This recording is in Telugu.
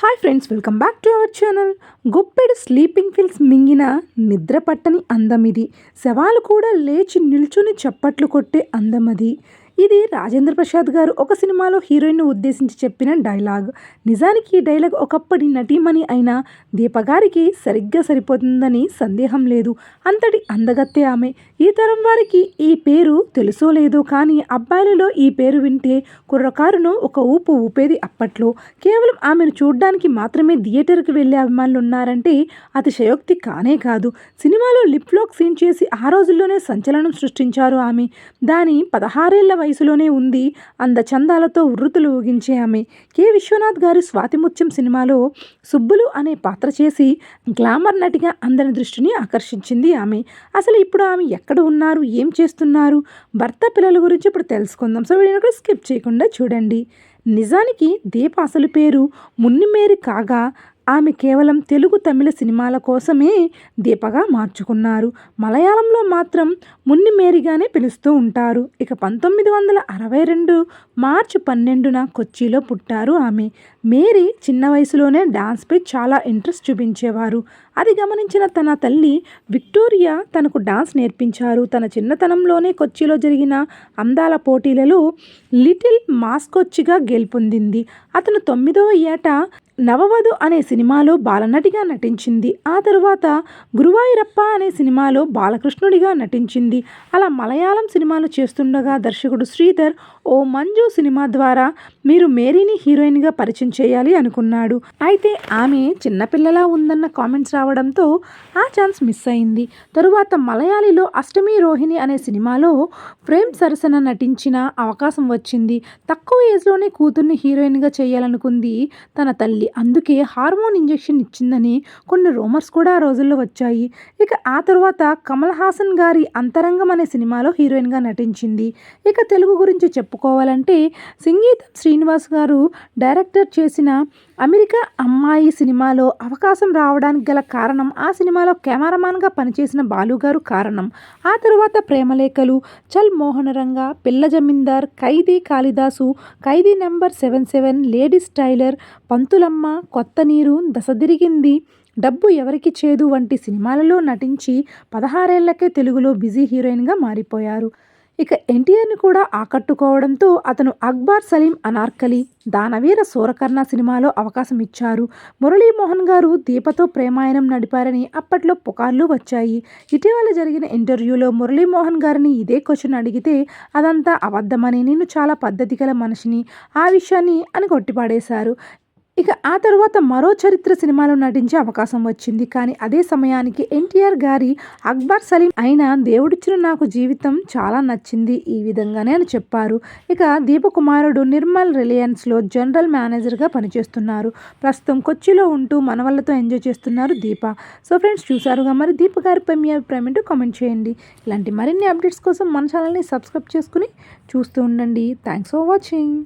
Hi friends welcome back to our channel గుప్పెడు స్లీపింగ్ ఫిల్స్ మింగిన నిద్ర పట్టని అందమిది శవాలు కూడా లేచి నిల్చుని చప్పట్లు కొట్టే అందమది ఇది రాజేంద్ర ప్రసాద్ గారు ఒక సినిమాలో హీరోయిన్ను ఉద్దేశించి చెప్పిన డైలాగ్. నిజానికి ఈ డైలాగ్ ఒకప్పటి నటీమణి అయిన దీపగారికి సరిగ్గా సరిపోతుందని సందేహం లేదు. అంతటి అందగత్తే ఆమె. ఈ తరం వారికి ఈ పేరు తెలుసో లేదో కానీ అబ్బాయిలలో ఈ పేరు వింటే కుర్రకారును ఒక ఊపు ఊపేది అప్పట్లో. కేవలం ఆమెను చూడ్డానికి మాత్రమే థియేటర్కి వెళ్ళే అభిమానులు ఉన్నారంటే అతిశయోక్తి కానే కాదు. సినిమాలో లిప్లోక్ సీన్ చేసి ఆ రోజుల్లోనే సంచలనం సృష్టించారు ఆమె. దాని పదహారేళ్ళ వయసులోనే ఉంది. అందచందాలతో వృత్తులు ఊగించే ఆమె. కె. విశ్వనాథ్ గారి స్వాతిముత్యం సినిమాలో సుబ్బులు అనే పాత్ర చేసి గ్లామర్ నటిగా అందరి దృష్టిని ఆకర్షించింది ఆమె. అసలు ఇప్పుడు ఆమె ఎక్కడ ఉన్నారు? ఏం చేస్తున్నారు? భర్త పిల్లల గురించి ఇప్పుడు తెలుసుకుందాం. సో వీడియో స్కిప్ చేయకుండా చూడండి. నిజానికి దీప అసలు పేరు మున్నిమేరి కాగా ఆమె కేవలం తెలుగు తమిళ సినిమాల కోసమే దీపగా మార్చుకున్నారు. మలయాళంలో మాత్రం మున్ని మేరీగానే పిలుస్తూ ఉంటారు. ఇక పంతొమ్మిది వందల అరవై రెండు మార్చి పన్నెండున కొచ్చిలో పుట్టారు ఆమె. మేరీ చిన్న వయసులోనే డాన్స్పై చాలా ఇంట్రెస్ట్ చూపించేవారు. అది గమనించిన తన తల్లి విక్టోరియా తనకు డాన్స్ నేర్పించారు. తన చిన్నతనంలోనే కొచ్చిలో జరిగిన అందాల పోటీలలో లిటిల్ మాస్కొచ్చిగా గెలుపొందింది. అతను తొమ్మిదవ ఏట నవవధు అనే సినిమాలో బాలనటిగా నటించింది. ఆ తరువాత గురువాయిరప్ప అనే సినిమాలో బాలకృష్ణుడిగా నటించింది. అలా మలయాళం సినిమాలు చేస్తుండగా దర్శకుడు శ్రీధర్ ఓ మంజు సినిమా ద్వారా మీరు మేరీని హీరోయిన్గా పరిచయం చేయాలి అనుకున్నాడు. అయితే ఆమె చిన్నపిల్లలా ఉందన్న కామెంట్స్ రావడంతో ఆ ఛాన్స్ మిస్ అయింది. తరువాత మలయాళీలో అష్టమి రోహిణి అనే సినిమాలో ప్రేమ్ సరసన నటించిన అవకాశం వచ్చింది. తక్కువ ఏజ్లోనే కూతుర్ని హీరోయిన్గా చేయాలనుకుంది తన తల్లి. అందుకే హార్మోన్ ఇంజెక్షన్ ఇచ్చిందని కొన్ని రూమర్స్ కూడా ఆ రోజుల్లో వచ్చాయి. ఇక ఆ తర్వాత కమల్ హాసన్ గారి అంతరంగం అనే సినిమాలో హీరోయిన్గా నటించింది. ఇక తెలుగు గురించి చెప్పుకోవాలంటే సంగీతం శ్రీనివాస్ గారు డైరెక్టర్ చేసిన అమెరికా అమ్మాయి సినిమాలో అవకాశం రావడానికి గల కారణం ఆ సినిమాలో కెమెరామాన్గా పనిచేసిన బాలుగారు కారణం. ఆ తరువాత Premalekhalu Chal Mohanaranga Pilla Zamindar Khaidi Kalidasu Khaidi number seven seven ladies tailor Panthulamma Kotha Neeru దశదిరిగింది డబ్బు ఎవరికి చేదు వంటి సినిమాలలో నటించి పదహారేళ్ళకే తెలుగులో బిజీ హీరోయిన్గా మారిపోయారు. ఇక ఎన్టీఆర్ని కూడా ఆకట్టుకోవడంతో అతను అక్బర్ సలీం అనార్కలి దానవీర సూరకర్ణ సినిమాలో అవకాశం ఇచ్చారు. మురళీమోహన్ గారు దీపతో ప్రేమాయణం నడిపారని అప్పట్లో పుకార్లు వచ్చాయి. ఇటీవల జరిగిన ఇంటర్వ్యూలో మురళీమోహన్ గారిని ఇదే క్వశ్చన్ అడిగితే అదంతా అబద్ధమని నేను చాలా పద్ధతి గల మనిషిని ఆ విషయాన్ని అని కొట్టిపాడేశారు. ఇక ఆ తర్వాత మరో చరిత్ర సినిమాలో నటించే అవకాశం వచ్చింది. కానీ అదే సమయానికి ఎన్టీఆర్ గారి అక్బర్ సలీం అయిన దేవుడిచ్చిన నాకు జీవితం చాలా నచ్చింది ఈ విధంగానే అని చెప్పారు. ఇక దీపకుమారుడు నిర్మల్ రిలయన్స్లో జనరల్ మేనేజర్గా పనిచేస్తున్నారు. ప్రస్తుతం కొచ్చిలో ఉంటూ మనవళ్ళతో ఎంజాయ్ చేస్తున్నారు దీప. సో ఫ్రెండ్స్ చూసారుగా మరి దీప గారిపై మీ అభిప్రాయం ఏంటో కామెంట్ చేయండి. ఇలాంటి మరిన్ని అప్డేట్స్ కోసం మన ఛానల్ని సబ్స్క్రైబ్ చేసుకుని చూస్తూ ఉండండి. Thanks for watching.